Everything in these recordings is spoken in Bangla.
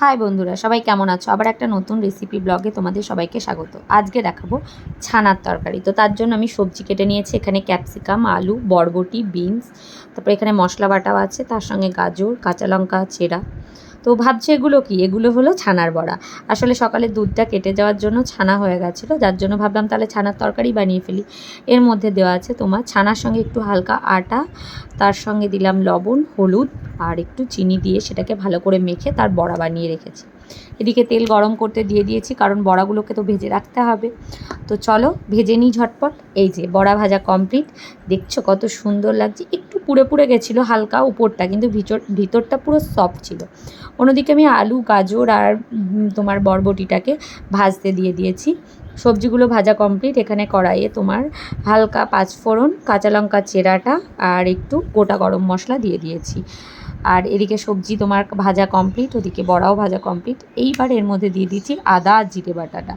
হাই বন্ধুরা, সবাই কেমন আছো? আবার একটা নতুন রেসিপি ব্লগে তোমাদের সবাইকে স্বাগত। আজকে দেখাবো ছানার তরকারি। তো তার জন্য আমি সবজি কেটে নিয়েছি, এখানে ক্যাপসিকাম আলু, বরবটি বিনস তারপরে এখানে মশলা বাটাও আছে, তার সঙ্গে গাজর, কাঁচা লঙ্কা, চেরা। তো ভাবছি এগুলো কি? এগুলো হলো ছানার বড়া। আসলে সকালে দুধটা কেটে যাওয়ার জন্য ছানা হয়ে গেছিল, যার জন্য ভাবলাম তাহলে ছানার তরকারি বানিয়ে ফেলি। এর মধ্যে দেওয়া আছে তোমার ছানার সঙ্গে একটু হালকা আটা, তার সঙ্গে দিলাম লবণ, হলুদ আর একটু চিনি দিয়ে সেটাকে ভালো করে মেখে তার বড়া বানিয়ে রেখেছি। এদিকে তেল গরম করতে দিয়ে দিয়েছি, কারণ বড়াগুলোকে তো ভেজে রাখতে হবে। তো চলো, ভেজে নিই ঝটপট। এই যে, বড়া ভাজা কমপ্লিট দেখছ কত সুন্দর লাগছে। পুড়ে পুড়ে গেছিল হালকা উপরটা, কিন্তু ভিতর ভিতরটা পুরো সফট ছিল। অন্যদিকে আমি আলু, গাজর আর তোমার বরবটিটাকে ভাজতে দিয়ে দিয়েছি। সবজিগুলো ভাজা কমপ্লিট এখানে কড়াইয়ে তোমার হালকা পাঁচফোড়ন, কাঁচা লঙ্কা চেরাটা আর একটু গোটা গরম মশলা দিয়ে দিয়েছি। আর এদিকে সবজি তোমার ভাজা কমপ্লিট ওদিকে বড়াও ভাজা কমপ্লিট এইবার এর মধ্যে দিয়ে দিচ্ছি আদা আর জিরে বাটাটা।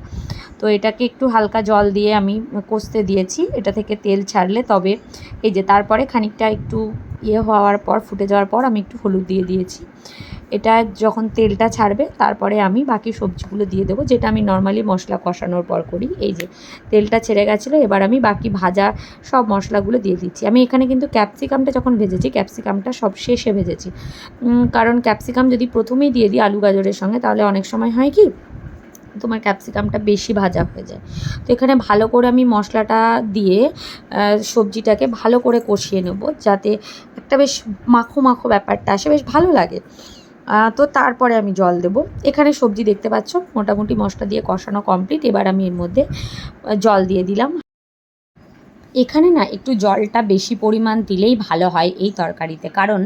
তো এটাকে একটু হালকা জল দিয়ে আমি কষতে দিয়েছি। এটা থেকে তেল ছাড়লে তবে এই যে তারপরে খানিকটা একটু ইয়ে হওয়ার পর, ফুটে যাওয়ার পর আমি একটু হলুদ দিয়ে দিয়েছি। এটা যখন তেলটা ছাড়বে, তারপরে আমি বাকি সবজিগুলো দিয়ে দেবো, যেটা আমি নর্মালি মশলা কষানোর পর করি। এই যে তেলটা ছেড়ে গেছিল, এবার আমি বাকি ভাজা সব মশলাগুলো দিয়ে দিচ্ছি। আমি এখানে কিন্তু ক্যাপসিকামটা যখন ভেজেছি, ক্যাপসিকামটা সব শেষে ভেজেছি। কারণ ক্যাপসিকাম যদি প্রথমেই দিয়ে দিই আলু গাজরের সঙ্গে, তাহলে অনেক সময় হয় কি তোমার ক্যাপসিকামটা বেশি ভাজা হয়ে যায়। তো এখানে ভালো করে আমি মশলাটা দিয়ে সবজিটাকে ভালো করে কষিয়ে নেব যাতে একটা বেশ মাখো মাখো ব্যাপারটা আসে, বেশ ভালো লাগে। তো তারপরে আমি জল দেব। এখানে সবজি দেখতে পাচ্ছ, মোটামুটি মশলা দিয়ে কষানো কমপ্লিট। এবার আমি এর মধ্যে জল দিয়ে দিলাম। এখানে না একটু জলটা বেশি পরিমাণ দিলেই ভালো হয় এই তরকারিতে। কারণ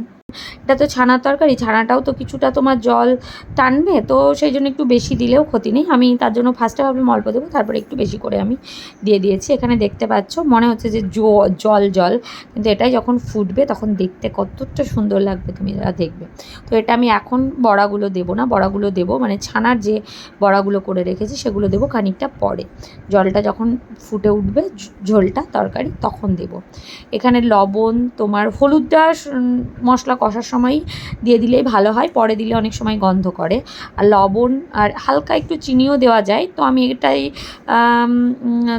এটা তো ছানার তরকারি, ছানাটাও তো কিছুটা তোমার জল টানবে, তো সেই জন্য একটু বেশি দিলেও ক্ষতি নেই। আমি তার জন্য ফার্স্টে ভাবলাম অল্প দেবো, তারপরে একটু বেশি করে আমি দিয়ে দিয়েছি। এখানে দেখতে পাচ্ছ, মনে হচ্ছে যে জল জল, কিন্তু এটাই যখন ফুটবে তখন দেখতে কতটা সুন্দর লাগবে তুমি দেখবে। তো এটা আমি এখন বড়াগুলো দেবো না, বড়াগুলো দেবো মানে ছানার যে বড়াগুলো করে রেখেছি সেগুলো দেবো খানিকটা পরে। জলটা যখন ফুটে উঠবে ঝোলটা, তরকারি, তখন দেব। এখানে লবণ, তোমার হলুদটা মশলা কষার সময় দিয়ে দিলেই ভালো হয়, পরে দিলে অনেক সময় গন্ধ করে। আর লবণ আর হালকা একটু চিনিও দেওয়া যায়, তো আমি এটাই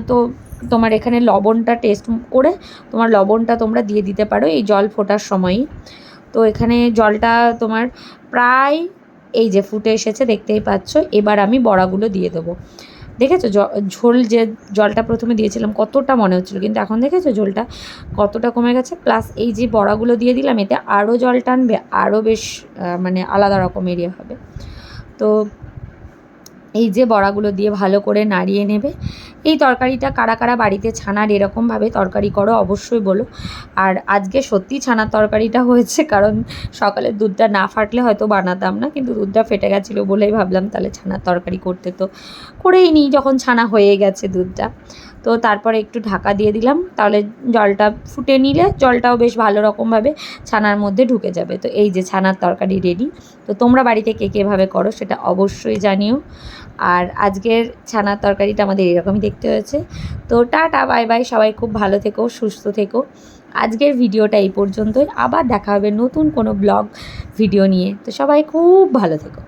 তো তোমার এখানে লবণটা টেস্ট করে তোমার লবণটা তোমরা দিয়ে দিতে পারো, এই জল ফোটার সময়ই। তো এখানে জলটা তোমার প্রায় এই যে ফুটে এসেছে দেখতেই পাচ্ছ, এবার আমি বড়াগুলো দিয়ে দেবো। দেখেছ ঝোল যে জলটা প্রথমে দিয়েছিলাম কতটা মনে হচ্ছিল, কিন্তু এখন দেখেছ ঝোলটা কতটা কমে গেছে? প্লাস এই যে বড়াগুলো দিয়ে দিলাম, এতে আরও জল টানবে, আরও বেশ মানে আলাদা রকমেরই হবে। তো এই যে বড়াগুলো দিয়ে ভালো করে নাড়িয়ে নেবে। এই তরকারিটা কারা কারা বাড়িতে ছানার এরকমভাবে তরকারি করো অবশ্যই বলো। আর আজকে সত্যি ছানার তরকারিটা হয়েছে, কারণ সকালে দুধটা না ফাটলে হয়তো বানাতাম না, কিন্তু দুধটা ফেটে গেছিল বলেই ভাবলাম তাহলে ছানার তরকারি করতে তো করেই নিই, যখন ছানা হয়ে গেছে দুধটা। তো তারপরে একটু ঢাকা দিয়ে দিলাম। তাহলে জলটা ফুটে নিলে জলটাও বেশ ভালো রকমভাবে ছানার মধ্যে ঢুকে যাবে। তো এই যে ছানার তরকারি রেডি তো তোমরা বাড়িতে কে কীভাবে করো সেটা অবশ্যই জানিও। আর আজকের ছানার তরকারিটা আমাদের এরকমই দেখতে হয়েছে। তো টাটা, বাই বাই, সবাই খুব ভালো থেকো, সুস্থ থেকো। আজকের ভিডিওটা এই পর্যন্তই। আবার দেখা হবে নতুন কোনো ব্লগ ভিডিও নিয়ে। তো সবাই খুব ভালো থেকো।